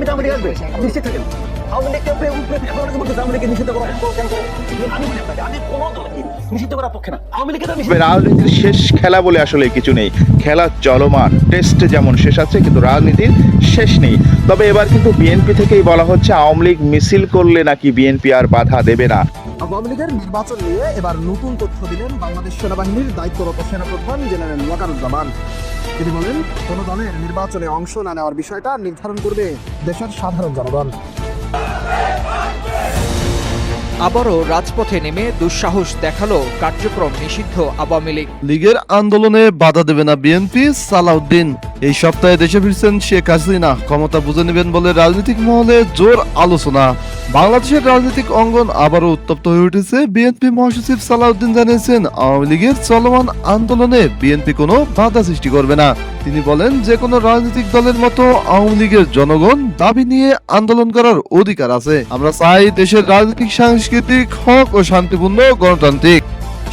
আগামীতে তো লীগ আসবে। নিশ্চিত থাকেন? আওয়ামী লীগকে উপরে উপরে এখন অনেকে বলতেছে আওয়ামী লীগকে নিষিদ্ধ করা আমি বলি আপনাকে আমি কোনো দলকে নিষিদ্ধ করার পক্ষে না। আওয়ামী লীগকে তো নিষিদ্ধ তবে রাজনীতির শেষ খেলা বলে আসলে কিছু নেই। খেলা চলমান। টেস্ট যেমন শেষ আছে কিন্তু রাজনীতির শেষ নেই। তবে এবার কিন্তু বিএনপি থেকেই বলা হচ্ছে আওয়ামী লীগ মিছিল করলে নাকি বিএনপি আর বাধা দেবে না। আওয়ামী লীগের নির্বাচন নিয়ে এবার নতুন তথ্য দিলেন বাংলাদেশ সেনাবাহিনীর দায়িত্বরত সেনাপ্রধান জেনারেল ওয়াকারুজ্জামান তিনি বলেন কোন দলের নির্বাচনে অংশ না নেওয়ার বিষয়টা নির্ধারণ করবে দেশের সাধারণ জনগণ। আবারও রাজপথে নেমে দুঃসাহস দেখাল কার্যক্রম নিষিদ্ধ আওয়ামী লীগ। লীগের আন্দোলনে বাধা দেবে না বিএনপি সালাউদ্দিন। এই সপ্তাহে দেশে ফিরছেন শেখ হাসিনা। ক্ষমতা বুঝে নেবেন বলে রাজনৈতিক মহলে জোর আলোচনা। বাংলাদেশের রাজনৈতিক অঙ্গন আবারও উত্তপ্ত হয়ে উঠেছে। বিএনপি মহাসচিব সালাউদ্দিন জানিয়েছেন, আওয়ামী লীগের চলমান আন্দোলনে বিএনপি কোনো বাধা সৃষ্টি করবে না। তিনি বলেন, যে কোনো রাজনৈতিক দলের মতো আওয়ামী লীগের জনগণ দাবি নিয়ে আন্দোলন করার অধিকার আছে। আমরা চাই দেশের রাজনৈতিক, সাংস্কৃতিক হক ও শান্তিপূর্ণ গণতান্ত্রিক।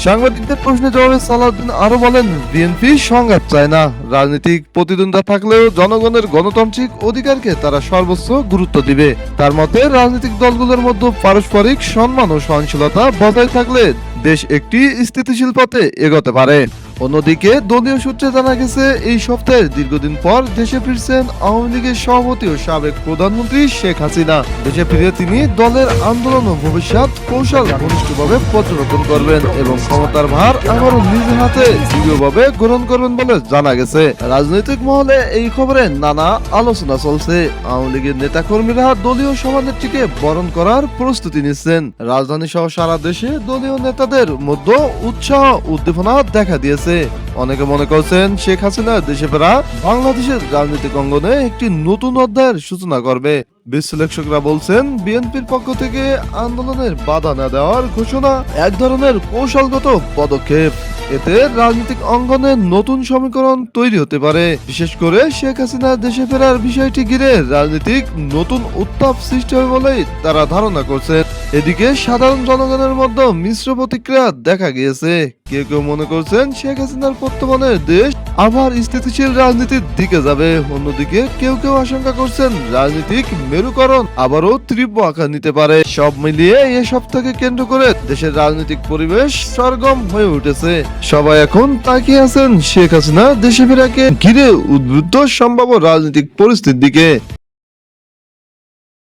সাংবাদিকদের প্রশ্নের জবাবে সালাউদ্দিন আরও বলেন, বিএনপি সংঘাত চায় না। রাজনৈতিক প্রতিদ্বন্দ্বিতা থাকলেও জনগণের গণতান্ত্রিক অধিকারকে তারা সর্বোচ্চ গুরুত্ব দিবে। তার মতে, রাজনৈতিক দলগুলোর মধ্যে পারস্পরিক সম্মান ও সহনশীলতা বজায় থাকলে দেশ একটি স্থিতিশীল পথে এগোতে পারে। অন্যদিকে দলীয় সূত্রে জানা গেছে, এই সপ্তাহে দীর্ঘদিন পর দেশে ফিরছেন আওয়ামী লীগের সভাপতি ও সাবেক প্রধানমন্ত্রী শেখ হাসিনা। দেশে ফিরে তিনি দলের আন্দোলন ও ভবিষ্যৎ কৌশল ঘনিষ্ঠভাবে পর্যবেক্ষণ করবেন এবং ক্ষমতার ভার আবারও নিজ হাতে দৃঢ়ভাবে গ্রহণ করবেন বলে জানা গেছে। রাজনৈতিক মহলে এই খবরে নানা আলোচনা চলছে। আওয়ামী লীগের নেতাকর্মীরা দলীয় সভানেত্রীকে বরণ করার প্রস্তুতি নিচ্ছেন। রাজধানী সহ সারা দেশে দলীয় নেতাদের মধ্যে উৎসাহ উদ্দীপনা দেখা দিয়েছে। অনেকে মনে করছেন শেখ হাসিনা দেশে ফেরা বাংলাদেশের রাজনৈতিক অঙ্গনে একটি নতুন অধ্যায়ের সূচনা করবে। বিশ্লেষকরা বলছেন, বিএনপির পক্ষ থেকে আন্দোলনের বাধা না দেওয়ার ঘোষণা এক ধরনের কৌশলগত পদক্ষেপ। এতে রাজনৈতিক অঙ্গনে নতুন সমীকরণ তৈরি হতে পারে। বিশেষ করে শেখ হাসিনা দেশে ফেরার বিষয়টি ঘিরে রাজনীতিক নতুন উত্তাপ সৃষ্টি হবে বলেই তারা ধারণা করছেন। এদিকে সাধারণ জনগণের মধ্যে মিশ্র প্রতিক্রিয়া দেখা গিয়েছে। কেউ কেউ মনে করছেন শেখ হাসিনার বর্তমানে দেশ আবার স্থিতিশীল রাজনীতির দিকে যাবে। অন্যদিকে কেউ কেউ আশঙ্কা করছেন রাজনীতিক মেরুকরণ আবারও তীব্র আকার নিতে পারে। সব মিলিয়ে এ সপ্তাহকে কেন্দ্র করে দেশের রাজনৈতিক পরিবেশ সরগম হয়ে উঠেছে। সবাই এখন তাকিয়ে আছেন শেখ হাসিনা দেশে ফেরাকে ঘিরে উদ্বুদ্ধ সম্ভাব্য রাজনৈতিক পরিস্থিতির দিকে।